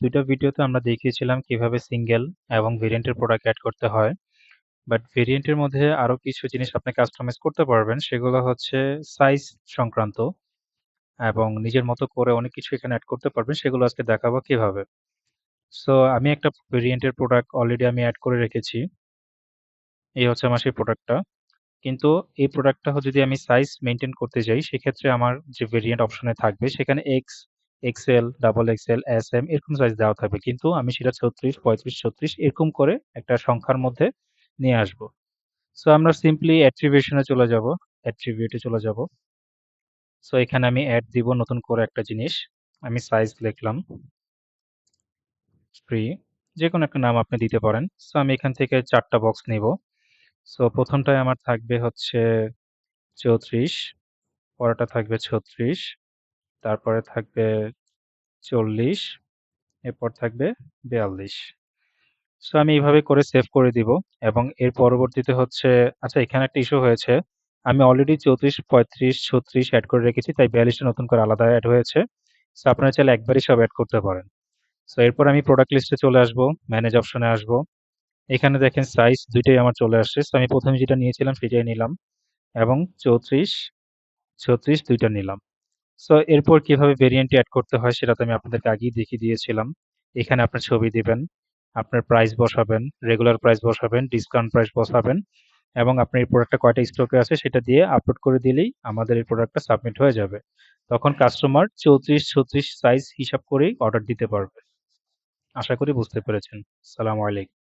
দুইটা ভিডিওতে আমরা দেখিয়েছিলাম কীভাবে সিঙ্গেল এবং ভেরিয়েন্টের প্রোডাক্ট অ্যাড করতে হয়। বাট ভেরিয়েন্টের মধ্যে আরও কিছু জিনিস আপনি কাস্টমাইজ করতে পারবেন, সেগুলো হচ্ছে সাইজ সংক্রান্ত এবং নিজের মতো করে অনেক কিছু এখানে অ্যাড করতে পারবেন, সেগুলো আজকে দেখাবো কীভাবে। সো আমি একটা ভেরিয়েন্টের প্রোডাক্ট অলরেডি আমি অ্যাড করে রেখেছি। এই হচ্ছে আমার সেই প্রোডাক্টটা কিন্তু এই প্রোডাক্টটা যদি আমি সাইজ মেনটেন করতে যাই, সেক্ষেত্রে আমার যে ভেরিয়েন্ট অপশনে থাকবে, সেখানে X XL double XL S M এরকম সাইজ দেওয়া থাকবে। কিন্তু আমি সেটা ছত্রিশ, পঁয়ত্রিশ, ছত্রিশ এরকম করে একটা সংখ্যার মধ্যে নিয়ে আসব। সো আমরা সিম্পলি অ্যাট্রিবিউশনে চলে যাব। অ্যাট্রিবিউটে চলে যাব। সো এখানে আমি অ্যাড দিব নতুন করে একটা জিনিস। আমি সাইজ লিখলাম। ফ্রি যে কোনো একটা নাম আপনি দিতে পারেন। সো আমি এখান থেকে চারটা বক্স নিব। সো প্রথমটায় আমার থাকবে হচ্ছে চৌত্রিশ, পরেরটা থাকবে ছত্রিশ তারপরে থাকবে চল্লিশ, এরপর থাকবে বিয়াল্লিশ। সো আমি এইভাবে করে সেভ করে দিব এবং এর পরবর্তীতে হচ্ছে আচ্ছা এখানে একটা ইস্যু হয়েছে। আমি অলরেডি চৌত্রিশ, পঁয়ত্রিশ, ছত্রিশ অ্যাড করে রেখেছি, তাই বিয়াল্লিশটা নতুন করে আলাদা অ্যাড হয়েছে। সো আপনারা চাইলে একবারই সব অ্যাড করতে পারেন। সো এরপর আমি প্রোডাক্ট লিস্টে চলে আসব ম্যানেজ অপশনে আসব। এখানে দেখেন সাইজ দুইটাই আমার চলে আসছে। সো আমি প্রথমে যেটা নিয়েছিলাম সেটাই নিলাম এবং চৌত্রিশ, ছত্রিশ দুইটা নিলাম। সো এরপর কীভাবে ভেরিয়েন্ট অ্যাড করতে হয় সেটা তো আমি আপনাদেরকে আগেই দেখিয়ে দিয়েছিলাম। এখানে আপনার ছবি দিবেন, আপনার প্রাইস বসাবেন রেগুলার প্রাইস বসাবেন ডিসকাউন্ট প্রাইস বসাবেন এবং আপনার এই প্রোডাক্টটা কয়টা স্টকে আছে সেটা দিয়ে আপলোড করে দিলেই আমাদের এই প্রোডাক্টটা সাবমিট হয়ে যাবে। তখন কাস্টমার চৌত্রিশ ছত্রিশ সাইজ হিসাব করেই অর্ডার দিতে পারবে। আশা করি বুঝতে পেরেছেন। সালাম আলাইকুম।